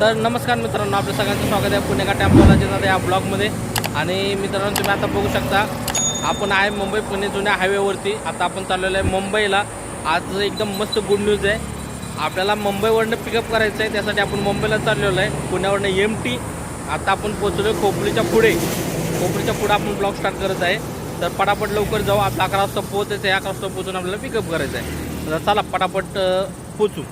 तर नमस्कार मित्रांनो आपल्या सगळ्यांचं स्वागत आहे पुणे का या ब्लॉगमध्ये आणि मित्रांनो तुम्ही आता बघू शकता आपण आहे मुंबई पुणे जुन्या हायवेवरती आता आपण चाललेलो आहे मुंबईला. आज एकदम मस्त गुड न्यूज आहे. आपल्याला मुंबईवरनं पिकअप करायचं आहे त्यासाठी आपण मुंबईला चाललेलो आहे. पुण्यावरनं एम टी आता आपण पोचलो खोपलीच्या पुढे. खोपलीच्या पुढे आपण ब्लॉग स्टार्ट करत आहे. तर पटापट लवकर जाऊ. आता अकरा वाजता पोहोचायचं आहे. अकरा वाजता पोहोचून आपल्याला पिकअप करायचं आहे तर चला पटापट पोचू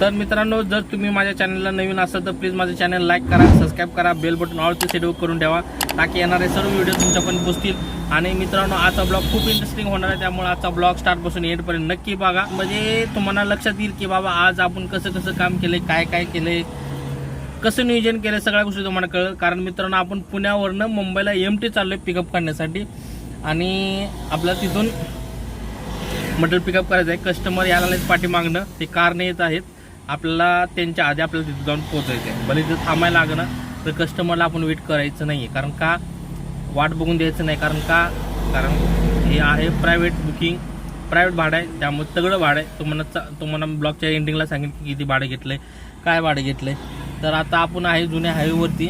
तर मित्रांनो जर तुम्ही माझ्या चॅनलला नवीन असाल तर प्लीज माझं चॅनल लाईक करा सबस्क्राईब करा बेल बटन ऑलचे सेट करून ठेवा ताकी येणारे सर्व व्हिडिओ तुमच्यापर्यंत पोचतील आणि मित्रांनो आजचा ब्लॉग खूप इंटरेस्टिंग होणार आहे त्यामुळे आजचा ब्लॉग स्टार्टपासून एंडपर्यंत नक्की बघा. म्हणजे तुम्हाला लक्षात येईल की बाबा आज आपण कसं कसं काम केलं काय काय केलं कसं नियोजन केलं सगळ्या गोष्टी तुम्हाला कळलं. कारण मित्रांनो आपण पुण्यावरनं मुंबईला एम टी चाललो आहे पिकअप करण्यासाठी. आणि आपल्याला तिथून मटेरियल पिकअप करायचं आहे कस्टमर यायला पाठी पाठीमागणं ते कारने येत आहेत. आपल्याला त्यांच्या आधी आपल्याला तिथे जाऊन पोहोचायचं आहे भले तिथं थांबायला लागणं तर कस्टमरला आपण वेट करायचं नाही आहे कारण का? वाट बघून द्यायचं नाही. कारण का? कारण हे आहे प्रायव्हेट बुकिंग प्रायव्हेट भाडं आहे. त्यामुळे सगळं भाडं आहे. तुम्हाला चा तुम्हाला ब्लॉकच्या एंडिंगला सांगेल की किती भाडं घेतलं आहे काय भाडं घेतलं आहे तर आता आपण आहे जुन्या हायवेवरती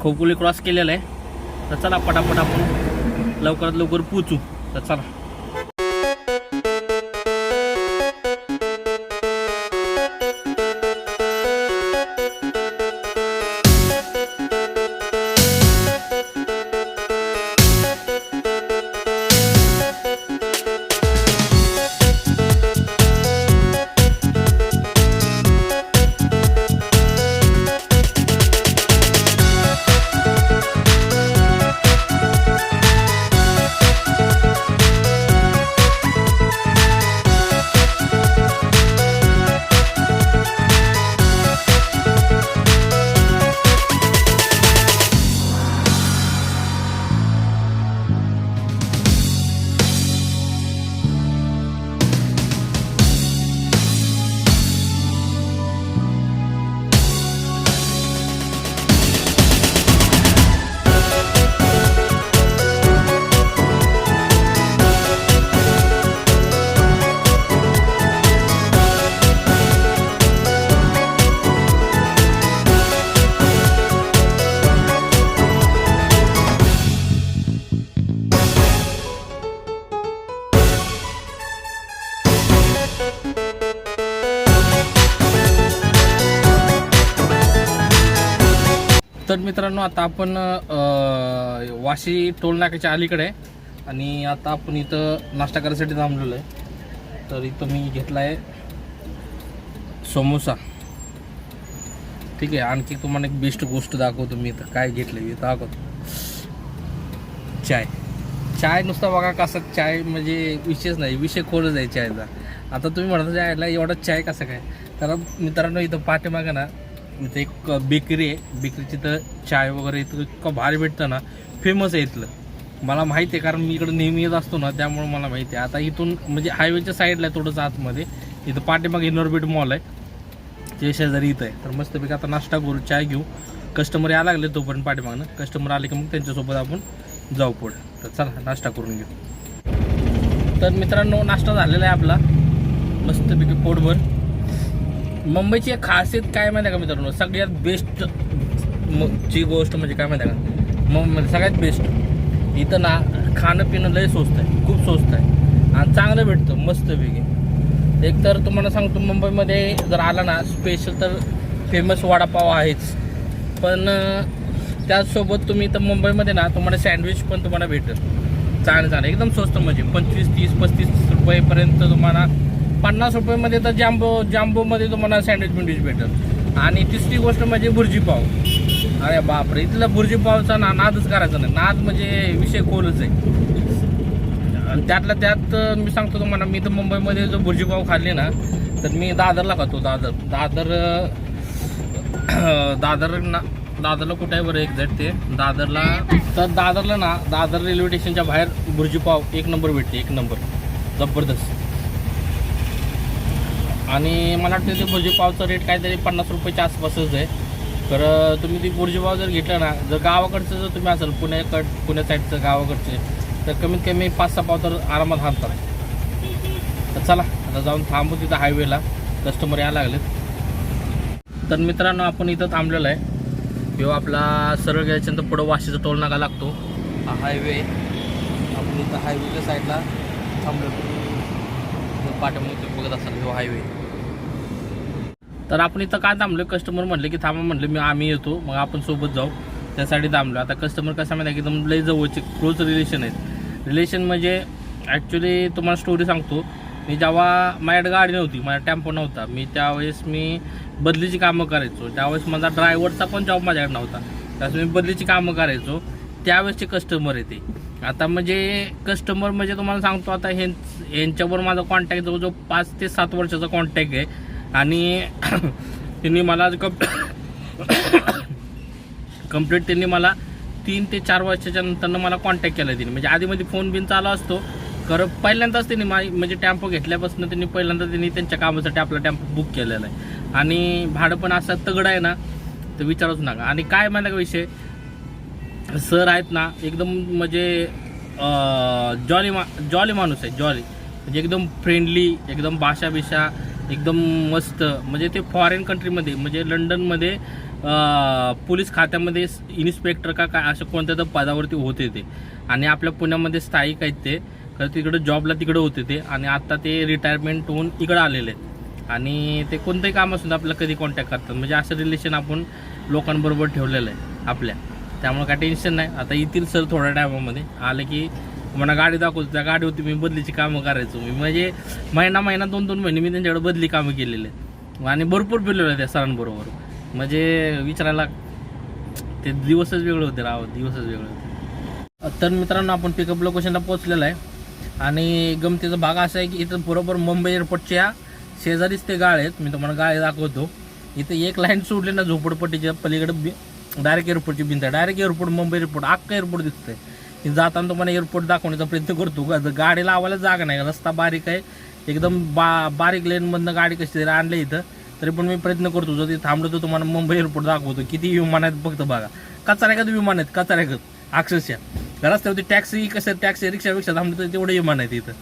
खोकुली क्रॉस केलेलं आहे. तर चला पटापट आपण लवकरात लवकर पोचू तर चला. तर मित्रांनो आता आपण वाशी टोल नाक्याच्या अलीकडे आहे आणि आता आपण इथं नाश्ता करायसाठी थांबलेलो आहे. तर इथं मी घेतला आहे समोसा. ठीक आहे आणखी तुम्हाला एक बेस्ट गोष्ट दाखवतो मी इथं. काय घेतलं मी दाखवतो. चाय. चाय नुसता बघा कसं चाय म्हणजे विषयच नाही विषय खोलच आहे चायचा. आता तुम्ही म्हणता चायला एवढा चाय कसं काय? तर मित्रांनो इथं पाठीमागं ना इथं एक बेकरी आहे. बेकरीची तर चाय वगैरे इथं इतकं भारी भेटतं ना. फेमस आहे इथलं. मला माहिती आहे कारण मी इकडं नेहमी येत असतो ना त्यामुळे मला माहिती आहे. आता इथून म्हणजे हायवेच्या साईडला आहे थोडंसं आतमध्ये. इथं पाठीमाग इनॉर्बिट मॉल आहे. ते शेजारी इथं आहे. तर मस्तपैकी आता नाश्ता करू चाय घेऊ. कस्टमर यायला लागले तोपर्यंत पाठीमागनं. कस्टमर आले की मग त्यांच्यासोबत आपण जाऊ पुढे. तर चला नाश्ता करून घेऊ. तर मित्रांनो नाश्ता झालेला आहे आपला. मस्तपैकी पोटभर. मुंबईची एक खासियत काय माहिती आहे का मित्रांनो? सगळ्यात बेस्ट ची गोष्ट म्हणजे काय माहिती आहे का? मुंबई सगळ्यात बेस्ट इथं ना खाणं पिणं लय स्वस्त आहे. खूप स्वस्त आहे. आणि चांगलं भेटतं मस्तपैकी एक तर तुम्हाला सांगतो मुंबईमध्ये जर आला ना स्पेशल तर फेमस वडापाव आहेच. पण त्याचसोबत तुम्ही इथं मुंबईमध्ये ना तुम्हाला सँडविच पण तुम्हाला भेटेल. चांगलं चांगलं एकदम स्वस्त म्हणजे पंचवीस तीस पस्तीस रुपयेपर्यंत तुम्हाला पन्नास रुपयेमध्ये तर जांबो जांबोमध्ये तुम्हाला सँडविच बिंडविच भेटेल. आणि तिसरी गोष्ट म्हणजे भुर्जी पाव. अरे बापरे इथला भुर्जी पावचा ना नादच करायचा नाही. नाद म्हणजे विषय खोलच आहे. आणि त्यातल्या त्यात मी सांगतो तुम्हाला मी तर मुंबईमध्ये जो भुर्जी पाव खाल्ली ना तर मी दादरला खातो. दादर दादर दादर ना दादरला कुठे आहे बरं एक्झॅक्ट ते? दादरला तर दादरला ना दादर रेल्वे स्टेशनच्या बाहेर भुर्जी पाव एक नंबर भेटते एक नंबर जबरदस्त. आणि मला वाटतं ते भुर्जीपावचा रेट काहीतरी पन्नास रुपयाच्या आसपासच आहे. तर तुम्ही ती भुर्जीपाव जर घेतला ना जर गावाकडचं जर तुम्ही असाल पुण्याकड पुण्या साईडचं गावाकडचे तर कमीत कमी पाच सहा पाव तर आरामात हाणतात. तर चला आता जाऊन थांबू तिथं हायवेला कस्टमर यायला लागलेत. तर मित्रांनो आपण इथं थांबलेलो आहे. किंवा आपला सरळ गेल्याच्यानंतर पुढं वाशीचा टोल नाका लागतो. हा हायवे आपण इथं हायवेच्या साईडला थांबलेलो पाठीमागे तुम्ही बघत असाल किंवा हायवे तर आपण इथं का थांबलो कस्टमर म्हणले की थांबा म्हणले मी आम्ही येतो मग आपण सोबत जाऊ. त्यासाठी थांबलो आता कस्टमर कसं माहिती आहे की एकदम लई जवळचे क्लोज रिलेशन आहेत. रिलेशन म्हणजे ॲक्च्युली तुम्हाला स्टोरी सांगतो. मी जेव्हा माझ्याकडे गाडी नव्हती माझा टेम्पो नव्हता. मी त्यावेळेस मी बदलीची कामं करायचो. त्यावेळेस माझा ड्रायव्हरचा पण जॉब माझ्याकडे नव्हता. त्यावेळेस मी बदलीची कामं करायचो. त्यावेळेसचे कस्टमर येते आता म्हणजे कस्टमर म्हणजे तुम्हाला सांगतो आता हे यांच्यावर माझा कॉन्टॅक्ट जवळजवळ पाच ते सात वर्षाचा कॉन्टॅक्ट आहे. आणि त्यांनी मला कप कंप्लीट त्यांनी मला तीन ते चार वर्षाच्या नंतरनं मला कॉन्टॅक्ट केला त्यांनी. म्हणजे आधीमध्ये फोन बिन चालू असतो. खरं पहिल्यांदाच त्यांनी मा म्हणजे टॅम्पो घेतल्यापासून त्यांनी पहिल्यांदा त्यांनी त्यांच्या कामासाठी आपला टॅम्पो बुक केलेला आहे. आणि भाडं पण असं तगड आहे ना तर विचारूच नका. आणि काय माहिती विषय? सर आहेत ना एकदम म्हणजे जॉली मा जॉली माणूस आहे जॉली म्हणजे एकदम फ्रेंडली एकदम भाषा बिषा एकदम मस्त. म्हणजे ते फॉरेन कंट्रीमध्ये म्हणजे लंडनमध्ये पोलीस खात्यामध्ये इन्स्पेक्टर का काय असं कोणत्या तर पदावरती होते ते. आणि आपल्या पुण्यामध्ये स्थायिक आहेत ते. तर तिकडं जॉबला तिकडं होते ते. आणि आत्ता ते रिटायरमेंट होऊन इकडं आलेले आहेत. आणि ते कोणतंही काम असून आपल्याला कधी कॉन्टॅक्ट करतात. म्हणजे असं रिलेशन आपण लोकांबरोबर ठेवलेलं आहे आपल्या. त्यामुळे काय टेन्शन नाही. आता येतील सर थोड्या टायमामध्ये आलं की मला गाडी दाखवतो त्या गाडीवरती मी बदलीची कामं करायचो. मी म्हणजे महिना महिना दोन दोन महिने मी त्यांच्याकडे बदली कामं केलेले आहेत. आणि भरपूर फिरलेलो आहे त्या सरांबरोबर. म्हणजे विचारायला ते दिवसच वेगळे होते राव दिवसच वेगळे होते. तर मित्रांनो आपण पिकअप लोकेशनला पोहोचलेलं आहे. आणि गमतीचा भाग असा आहे की इथं बरोबर मुंबई एअरपोर्टच्या शेजारीच ते गाळ आहेत. मी तुम्हाला गाळे दाखवतो. इथं एक लाईन सोडली ना झोपडपट्टीच्या पलीकडे बी डायरेक्ट एअरपोर्टची भिंत आहे. डायरेक्ट एअरपोर्ट मुंबई एअरपोर्ट अख्खा एअरपोर्ट दिसतंय. जाताना तुम्हाला एअरपोर्ट दाखवण्याचा प्रयत्न करतो. गाडी लावायला जागा नाही रस्ता बारीक आहे एकदम बा बारीक लेनमधनं गाडी कशी तरी आणली इथं तरी पण मी प्रयत्न करतो. जर थांबलो तर तुम्हाला मुंबई एअरपोर्ट दाखवतो. किती विमान आहेत फक्त बघा. कचऱ्यागत विमान आहेत कचऱ्यागत अक्षरशः. रस्त्यावरती टॅक्सी कसं टॅक्सी रिक्षापेक्षा थांबलं तर तेवढे विमान आहेत इथं.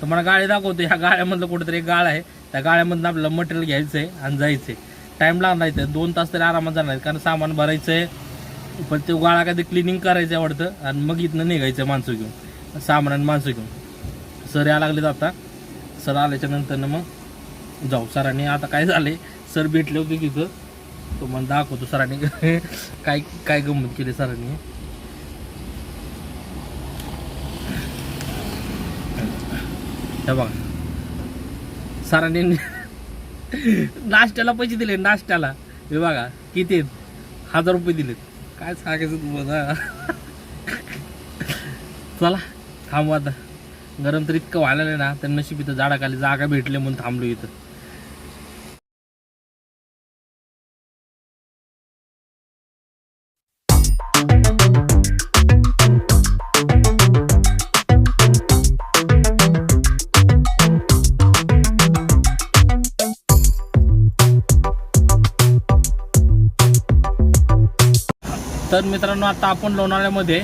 तर मला गाडी दाखवतो ह्या गाड्यामधलं कुठेतरी एक गाळ आहे. त्या गाळ्यामधनं आपल्याला मटेरियल घ्यायचं आहे आणि जायचं आहे टाईम लागणार इथं. दोन तास तरी आरामात जाणार कारण सामान भरायचं आहे पण ते गाळा काय ते क्लिनिंग करायचं आहे आणि मग इथनं निघायचं माणसं घेऊन. सामान आणि माणसं घेऊन. सर या लागलेत आता. सर आल्याच्या नंतरनं मग जाऊ. सरांनी आता काय झाले सर भेटले होते तिथं. तो मला दाखवतो सरांनी. काय काय गंमत केली सरांनी. हे बघा. सरांनी नाश्त्याला पैसे दिले नाश्त्याला. हे बघा किती आहेत? हजार रुपये दिलेत. काय सांगायचं तुम्हाला? चला थांबू आता. गरम तर इतकं व्हायला नाही ना तर नशीब इथं झाडाखाली जागा भेटली म्हणून थांबलो इथं. तर मित्रांनो आता आपण लोणावळ्यामध्ये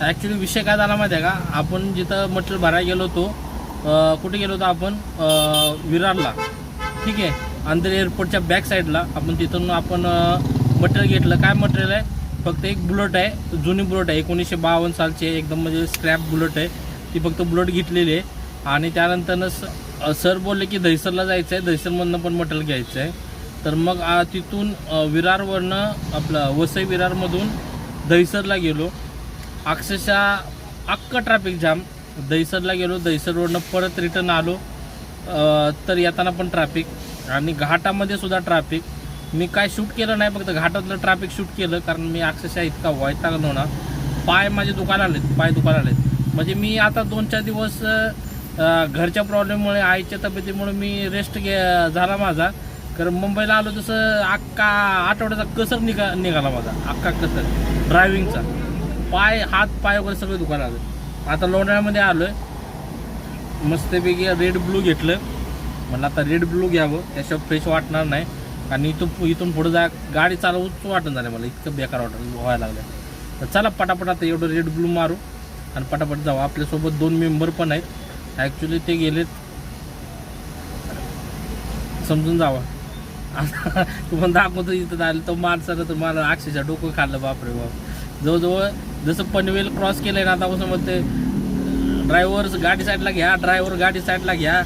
ॲक्च्युली विषय काय झाला माहिती आहे का? आपण जिथं मटेरियल भरायला गेलो होतो कुठे गेलो होतो आपण? विरारला. ठीक आहे? अंदर एअरपोर्टच्या बॅक साईडला आपण तिथून आपण मटेरियल घेतलं. काय मटेरियल आहे? फक्त एक बुलेट आहे. जुनी बुलेट आहे. एकोणीसशे बावन्न सालची एकदम म्हणजे स्क्रॅप बुलेट आहे. ती फक्त बुलेट घेतलेली आहे. आणि त्यानंतरनं स सर बोलले की दहिसरला जायचं आहे दहिसरमधनं पण मटेरियल घ्यायचं आहे तर मग तिथून विरारवरनं आपलं वसई विरारमधून दहिसरला गेलो. अक्षरशः अख्खं ट्रॅफिक जाम दहिसरला गेलो दहिसरवरनं परत रिटर्न आलो. तर येताना पण ट्रॅफिक आणि घाटामध्ये सुद्धा ट्रॅफिक मी काय शूट केलं नाही फक्त घाटातलं ट्रॅफिक शूट केलं कारण मी अक्षरशः इतका वैतागलो ना. पाय माझे दुकान आलेत पाय दुकान आलेत म्हणजे मी आता दोन चार दिवस घरच्या प्रॉब्लेममुळे आईच्या तब्येतीमुळे मी रेस्ट घे झाला माझा. कारण मुंबईला आलो तसं अख्खा आठवड्याचा कसर निघा निघाला माझा. अख्खा कसर. ड्रायव्हिंगचा पाय हात पाय वगैरे सगळे दुकान आलं आता लोणाळ्यामध्ये आलो आहे मस्तपैकी रेड ब्लू घेतलं. म्हणलं आता रेड ब्लू घ्यावं. त्याशिवाय फ्रेश वाटणार नाही. आणि इथून इथून पुढे जा गाडी चालवूच वाटत झालं मला. इतकं बेकार वाटत व्हायला लागलं तर चला पटापट आता एवढं रेड ब्लू मारू. आणि पटापट जाऊ. आपल्यासोबत दोन मेंबर पण आहेत. ॲक्च्युली ते गेलेत. समजून जावा. आता तुम्हाला दाखवतो इथं आलं तर माणसानं तर मला अक्षरशः डोकं खाल्लं बापरे बाप. जवळजवळ जसं पनवेल क्रॉस केलंय ना आता मग म्हणते ड्रायव्हर गाडी साईडला घ्या ड्रायव्हर गाडी साईडला घ्या.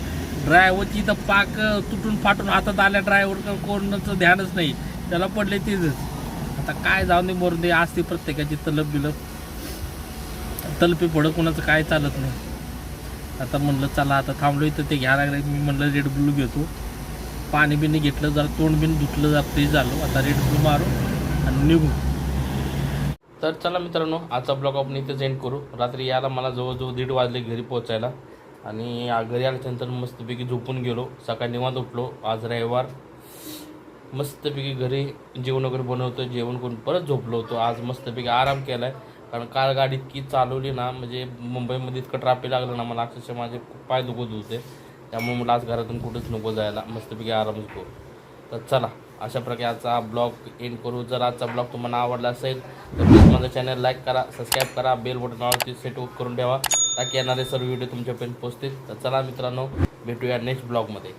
ड्रायव्हर इथं पाक तुटून फाटून हातात आल्या ड्रायव्हर कोणाचं ध्यानच नाही. त्याला पडले तिथंच आता काय जाऊन दे मरून दे असते प्रत्येकाची तलप बिलप. तलपी पुढं कोणाचं काय चालत नाही. आता म्हणलं चला आता थांबलो इथं ते घ्यायला लागलं मी म्हणलं रेड ब्लू घेतो. पाणी बिणी घेतलं जरा तोंड बिन धुतलं जात ते झालो. आता रेड ब्लू मारू आणि निघू. तर चला मित्रांनो आजचा ब्लॉग आपण इथेच एंड करू. रात्री यायला मला जवळजवळ दीड वाजले घरी पोहोचायला. आणि घरी आल्यानंतर मस्तपैकी झोपून गेलो. सकाळी निवांत उठलो. आज रविवार. मस्तपैकी घरी जेवण वगैरे बनवतो जेवण करून परत झोपलो होतो. आज मस्तपैकी आराम केला आहे कारण काल गाडी इतकी चालवली ना म्हणजे मुंबईमध्ये इतकं ट्रॅफिक लागलं ना मला अक्षरशः माझे खूप पाय दुखत होते. त्यामुळे मला आज घरातून कुठेच नको जायला. मस्तपैकी आरामच करू तर चला अशा प्रकारचा ब्लॉग एंड करू. जर आजचा ब्लॉग तुम्हाला आवडला असेल तर प्लीज माझं चॅनल लाईक करा सबस्क्राईब करा बेल बटनावरती सेट करून ठेवा ताकी येणारे सर्व व्हिडिओ तुमच्यापर्यंत पोहोचतील. तर चला मित्रांनो भेटूया नेक्स्ट ब्लॉगमध्ये